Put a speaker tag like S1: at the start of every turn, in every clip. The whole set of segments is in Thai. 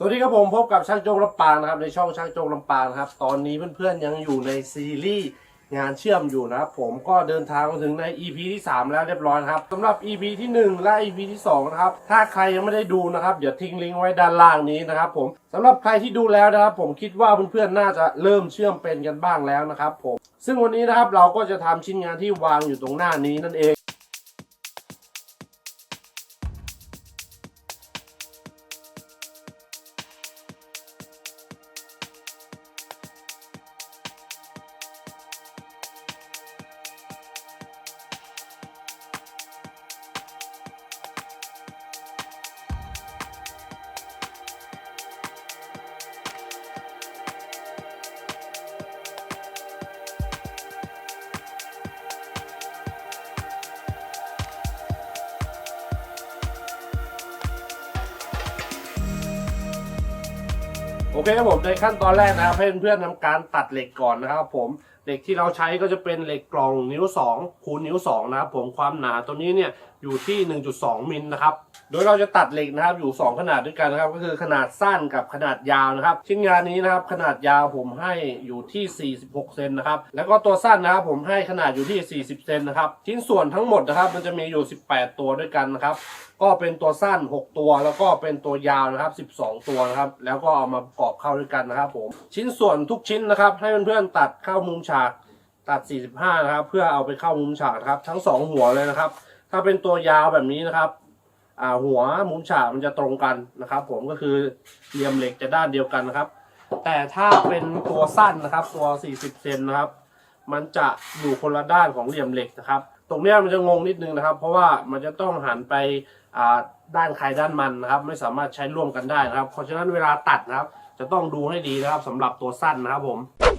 S1: สวัสดีครับผมพบกับช่างโจงลำปางนะครับในช่องช่างโจงลำปางนะครับตอนนี้เพื่อนๆยังอยู่ในซีรีส์งานเชื่อมอยู่นะครับผมก็เดินทางมาถึงใน EP ที่ 3 แล้วเรียบร้อยครับสำหรับ EP ที่ 1 และ EP ที่2นะครับถ้าใครยังไม่ได้ดูนะครับเดี๋ยวทิ้งลิงก์ไว้ด้านล่างนี้นะครับผมสำหรับใครที่ดูแล้วนะครับผมคิดว่าเพื่อนๆน่าจะเริ่มเชื่อมเป็นกันบ้างแล้วนะครับผมซึ่งวันนี้นะครับเราก็จะทำชิ้นงานที่วางอยู่ตรงหน้านี้นั่นเอง โอเคครับผมในขั้นตอนแรกนะครับเพื่อนๆทำการตัดเหล็กก่อนนะครับผมเหล็กที่เราใช้ก็จะเป็นเหล็กกล่องนิ้ว2คูณนิ้ว2นะครับผมความหนาตัวนี้เนี่ยอยู่ที่ 1.2 มิลนะครับ โดยเราจะตัดเหล็กนะครับอยู่ 2 ขนาดด้วยกันนะครับ ก็คือขนาดสั้นกับขนาดยาวนะครับ ชิ้นงานนี้นะครับขนาดยาวผมให้อยู่ที่ 46 เซนนะครับ แล้วก็ตัวสั้นนะครับผมให้ขนาดอยู่ที่ 40 เซนนะครับ ชิ้นส่วนทั้งหมดนะครับมันจะมีอยู่ 18 ตัวด้วยกันนะครับ ก็เป็นตัวสั้น 6 ตัว แล้วก็เป็นตัวยาวนะครับ 12 ตัวนะครับ แล้วก็เอามาประกอบเข้าด้วยกันนะครับผม ชิ้นส่วนทุกชิ้นนะครับ ให้เพื่อนๆตัดเข้ามุมฉากตัด 45 นะครับ เพื่อเอาไปเข้ามุมฉากครับ ทั้ง 2 หัวเลยนะครับ ถ้าเป็นตัวยาวแบบนี้นะครับหัวมุมฉากมันจะตรงกันนะครับ ผมก็คือเหลี่ยมเหล็กจะด้านเดียวกันนะครับ แต่ถ้าเป็นตัวสั้นนะครับ ตัว 40 เซนนะครับ มันจะอยู่คนละด้านของเหลี่ยมเหล็กนะครับ ตรงนี้มันจะงงนิดนึงนะครับ เพราะว่ามันจะต้องหันไปด้านใครด้านมันนะครับ ไม่สามารถใช้ร่วมกันได้นะครับ เพราะฉะนั้นเวลาตัดนะครับ จะต้องดูให้ดีนะครับสำหรับตัวสั้นนะครับผม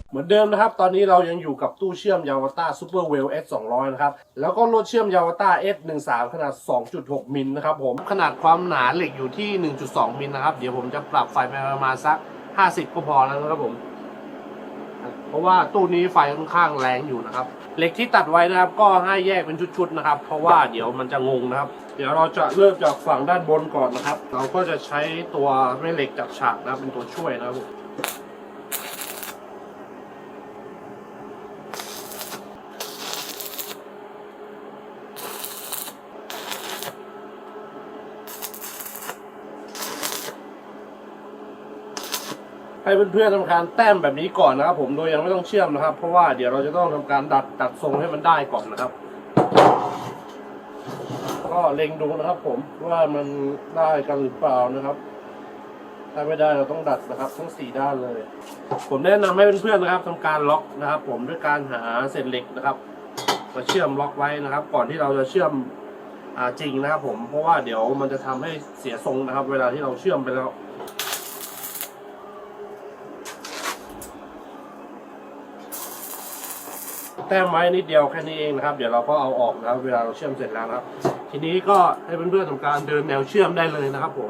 S1: เหมือนเดิมนะครับ ตอนนี้เรายังอยู่กับตู้เชื่อมยาวต้าซูเปอร์เวล S 200นะครับ แล้วก็รถเชื่อมยาวต้า S 1 3ขนาด 2.6 มิลนะครับผม ขนาดความหนาเหล็กอยู่ที่ 1.2 มิลนะครับ เดี๋ยวผมจะปรับไฟไปประมาณสัก 50 ก็พอแล้วนะครับผม เพราะว่าตู้นี้ไฟค่อนข้างแรงอยู่นะครับ เหล็กที่ตัดไว้นะครับก็ให้แยกเป็นชุดๆนะครับ เพราะว่าเดี๋ยวมันจะงงนะครับ เดี๋ยวเราจะเริ่มจากฝั่งด้านบนก่อนนะครับ เราก็จะใช้ตัวแม่เหล็กจับฉากนะเป็นตัวช่วยนะครับ ให้เพื่อนๆทำการแต้มแบบนี้ก่อนนะครับ ผมโดยยังไม่ต้องเชื่อมนะครับ เพราะว่าเดี๋ยวเราจะต้องทำการดัดดัดทรงให้มันได้ก่อนนะครับ ก็เล็งดูนะครับ ผมว่ามันได้กันหรือเปล่านะครับถ้าไม่ได้เราต้องดัดนะครับทั้งสี่ด้านเลย ผมแนะนำให้เพื่อนๆนะครับทำการล็อกนะครับ ผมด้วยการหาเศษเหล็กนะครับมาเชื่อมล็อกไว้นะครับ ก่อนที่เราจะเชื่อมอจริงนะครับ ผมเพราะว่าเดี๋ยวมันจะทำให้เสียทรงนะครับ เวลาที่เราเชื่อมไปแล้ว แต้มไว้นิดเดียวแค่นี้เองนะครับ เดี๋ยวเราก็เอาออกนะครับเวลาเราเชื่อมเสร็จแล้วนะครับ ทีนี้ก็ให้เพื่อนๆทำการเดินแนวเชื่อมได้เลยนะครับผม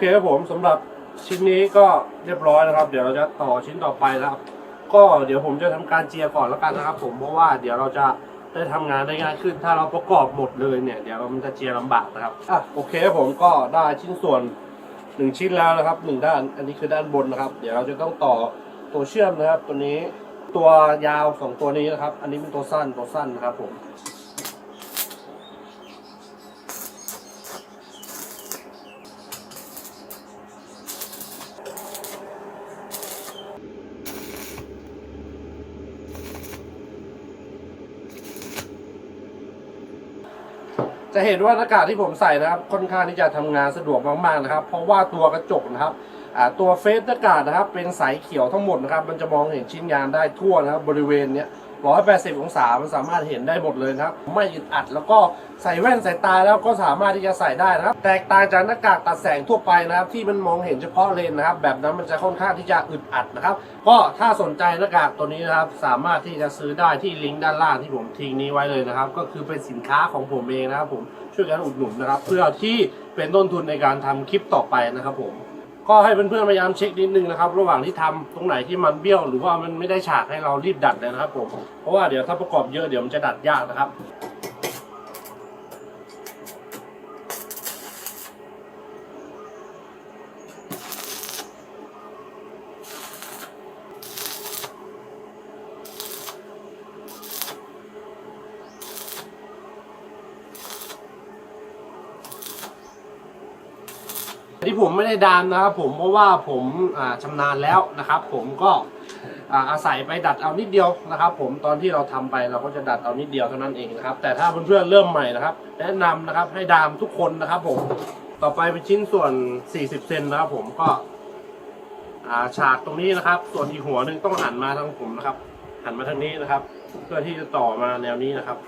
S1: เคครับผมสำหรับชิ้นนี้ก็เรียบร้อยนะครับ เดี๋ยวเราจะต่อชิ้นต่อไปนะครับ ก็เดี๋ยวผมจะทำการเจียก่อนแล้วกันนะครับ ผมเพราะว่าเดี๋ยวเราจะได้ทำงานได้ง่ายขึ้น ถ้าเราประกอบหมดเลยเนี่ยเดี๋ยวมันจะเจียร์ลำบากนะครับอะโอเคครับผมก็ได้ชิ้นส่วนหนึ่งชิ้นแล้วนะครับหนึ่งด้านอันนี้คือด้านบนนะครับ เดี๋ยวเราจะต้องต่อตัวเชื่อมนะครับ ตัวนี้ตัวยาวสองตัวนี้นะครับ อันนี้เป็นตัวสั้นตัวสั้นนะครับผม จะเห็นว่าหน้ากากที่ผมใส่นะครับ ค่อนข้างที่จะทำงานสะดวกมากๆนะครับ เพราะว่าตัวกระจกนะครับตัวเฟซหน้ากากนะครับ เป็นสายเขียวทั้งหมดนะครับ มันจะมองเห็นชิ้นงานได้ทั่วนะครับ บริเวณเนี้ย 180 องศามันสามารถเห็นได้หมดเลยนะครับ ไม่อึดอัดแล้วก็ใส่แว่นสายตาแล้วก็สามารถที่จะใส่ได้นะครับ แตกต่างจากหน้ากากตัดแสงทั่วไปนะครับ ที่มันมองเห็นเฉพาะเลนนะครับ แบบนั้นมันจะค่อนข้างที่จะอึดอัดนะครับ ก็ถ้าสนใจหน้ากากตัวนี้นะครับ สามารถที่จะซื้อได้ที่ลิงก์ด้านล่างที่ผมทิ้งนี้ไว้เลยนะครับ ก็คือเป็นสินค้าของผมเองนะครับ ผมช่วยกันอุดหนุนนะครับ เพื่อที่เป็นต้นทุนในการทำคลิปต่อไปนะครับผม ก็ให้เพื่อนๆพยายามเช็คนิดนึงนะครับ ระหว่างที่ทำตรงไหนที่มันเบี้ยวหรือว่ามันไม่ได้ฉากให้เรารีบดัดเลยนะครับผมเพราะว่าเดี๋ยวถ้าประกอบเยอะเดี๋ยวมันจะดัดยากนะครับ ที่ผมไม่ได้ดามนะครับผมเพราะว่าผมอ่าชำนาญแล้วนะครับ ผมก็อาศัยไปดัดเอานิดเดียวนะครับ ผมตอนที่เราทำไปเราก็จะดัดเอานิดเดียวเท่านั้นเองนะครับ แต่ถ้าเพื่อนๆเริ่มใหม่นะครับ แนะนำนะครับให้ดามทุกคนนะครับ ผมต่อไปเป็นชิ้นส่วน 40 เซนนะครับ ผมก็ฉากตรงนี้นะครับ ส่วนอีกหัวหนึ่งต้องหันมาทางผมนะครับ หันมาทางนี้นะครับ เพื่อที่จะต่อมาแนวนี้นะครับ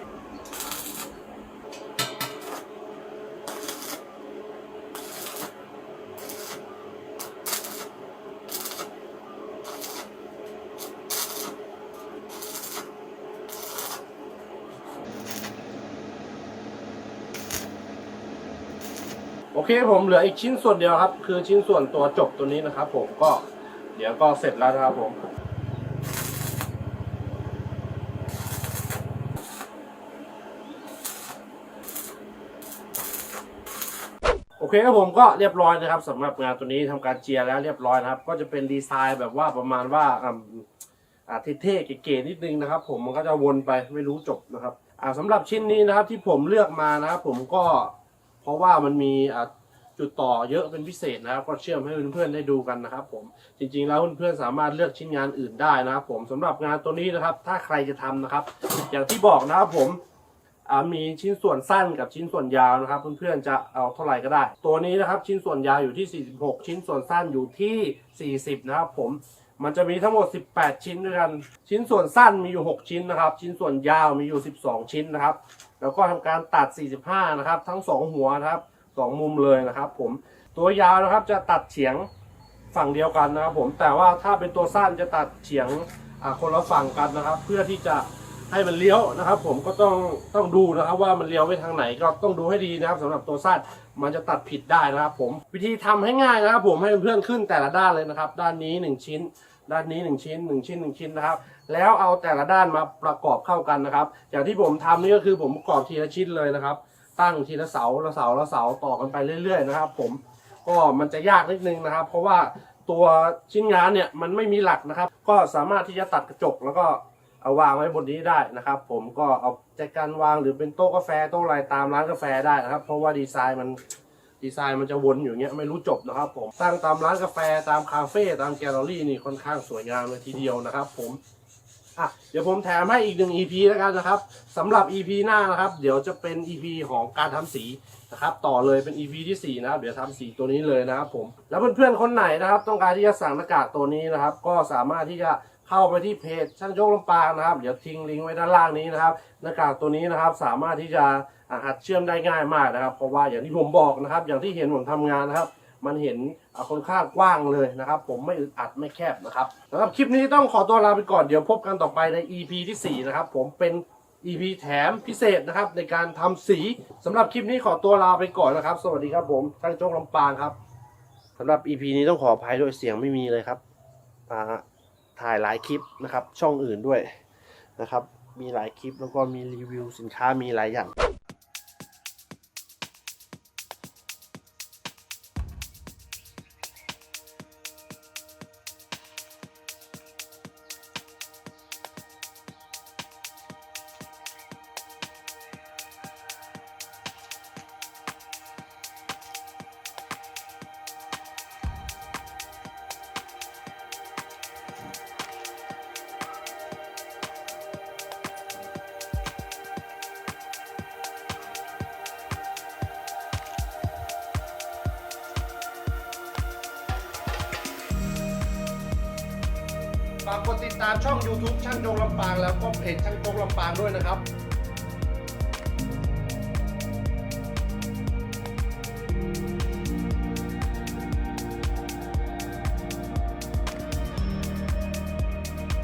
S1: เคผมเหลืออีกชิ้นส่วนเดียวครับ คือชิ้นส่วนตัวจบตัวนี้นะครับ ผมก็เดี๋ยวก็เสร็จแล้วนะครับผมโอเคครับผมก็เรียบร้อยนะครับสำหรับงานตัวนี้ทำการเจียร์แล้วเรียบร้อยนะครับ ก็จะเป็นดีไซน์แบบว่าประมาณว่าอ่าอ่าเท่ๆเก๋ๆนิดนึงนะครับ ผมมันก็จะวนไปไม่รู้จบนะครับอ่าสำหรับชิ้นนี้นะครับที่ผมเลือกมานะครับผมก็ เพราะว่ามันมีจุดต่อเยอะเป็นพิเศษนะครับ ก็เชื่อมให้เพื่อนๆได้ดูกันนะครับ ผมจริงๆแล้วเพื่อนๆสามารถเลือกชิ้นงานอื่นได้นะครับ ผมสำหรับงานตัวนี้นะครับ ถ้าใครจะทำนะครับ อย่างที่บอกนะครับผมมีชิ้นส่วนสั้นกับชิ้นส่วนยาวนะครับ เพื่อนๆจะเอาเท่าไหร่ก็ได้ ตัวนี้นะครับ ชิ้นส่วนยาวอยู่ที่ 46 ชิ้นส่วนสั้นอยู่ที่ 40 นะครับ ผมมันจะมีทั้งหมด 18 ชิ้นด้วยกัน ชิ้นส่วนสั้นมีอยู่ 6 ชิ้นนะครับ ชิ้นส่วนยาวมีอยู่ 12 ชิ้นนะครับ แล้วก็ทำการตัด 45 นะครับ ทั้ง 2 หัวนะครับ 2 มุมเลยนะครับ ผมตัวยาวนะครับจะตัดเฉียงฝั่งเดียวกันนะครับ ผมแต่ว่าถ้าเป็นตัวสั้นจะตัดเฉียงคนละฝั่งกันนะครับ เพื่อที่จะให้มันเลี้ยวนะครับ ผมก็ต้องต้องดูนะครับ ว่ามันเลี้ยวไปทางไหนก็ต้องดูให้ดีนะครับสำหรับตัวสั้นมันจะตัดผิดได้นะครับ ผมวิธีทำให้ง่ายนะครับ ผมให้เพื่อนขึ้นแต่ละด้านเลยนะครับ ด้านนี้หนึ่งชิ้น ด้านนี้หนึ่งชิ้นหนึ่งชิ้นหนึ่งชิ้นนะครับ แล้วเอาแต่ละด้านมาประกอบเข้ากันนะครับ อย่างที่ผมทำนี่ก็คือผมประกอบทีละชิ้นเลยนะครับ ตั้งทีละเสาละเสาละเสาต่อกันไปเรื่อย ๆ นะครับ ผมก็มันจะยากนิดนึงนะครับ เพราะว่าตัวชิ้นงานเนี่ยมันไม่มีหลักนะครับ ก็สามารถที่จะตัดกระจกแล้วก็เอาวางไว้บนนี้ได้นะครับ ผมก็เอาแจกันวางหรือเป็นโต๊ะกาแฟโต๊ะอะไรตามร้านกาแฟได้นะครับ เพราะว่าดีไซน์มันดีไซน์มันจะวนอยู่เงี้ยไม่รู้จบนะครับ ผมตั้งตามร้านกาแฟตามคาเฟ่ตามแกลเลอรี่นี่ค่อนข้างสวยงามเลยทีเดียวนะครับ ผม อะเดี๋ยวผมแถมให้อีกหนึ่ง EP แล้วกันนะครับสำหรับ EP หน้านะครับ เดี๋ยวจะเป็น EP ของการทำสีนะครับ ต่อเลยเป็น EP ที่สี่นะครับ เดี๋ยวทำสีตัวนี้เลยนะครับผมแล้วเพื่อนๆคนไหนนะครับ ต้องการที่จะสั่งหน้ากากตัวนี้นะครับ ก็สามารถที่จะเข้าไปที่เพจช่างโชคลำปางนะครับ เดี๋ยวทิ้งลิงก์ไว้ด้านล่างนี้นะครับ หน้ากากตัวนี้นะครับ สามารถที่จะหัดเชื่อมได้ง่ายมากนะครับ เพราะว่าอย่างที่ผมบอกนะครับ อย่างที่เห็นผมทำงานนะครับ มันเห็นค่อนข้างกว้างเลยนะครับ ผมไม่อึดอัดไม่แคบนะครับสำหรับคลิปนี้ต้องขอตัวลาไปก่อนเดี๋ยวพบกันต่อไปใน EP ที่ 4 นะครับ ผมเป็น EP แถมพิเศษนะครับ ในการทำสีสำหรับคลิปนี้ขอตัวลาไปก่อนนะครับ สวัสดีครับผมช่างโชคลำปางครับสำหรับ EP นี้ต้องขออภัยด้วยเสียงไม่มีเลยครับถ่ายหลายคลิปนะครับ ช่องอื่นด้วยนะครับ มีหลายคลิปแล้วก็มีรีวิวสินค้ามีหลายอย่าง ฝากกดติดตามช่อง YouTube ช่างโจงลำปางแล้วก็เพจช่างโจงลำปางด้วยนะครับ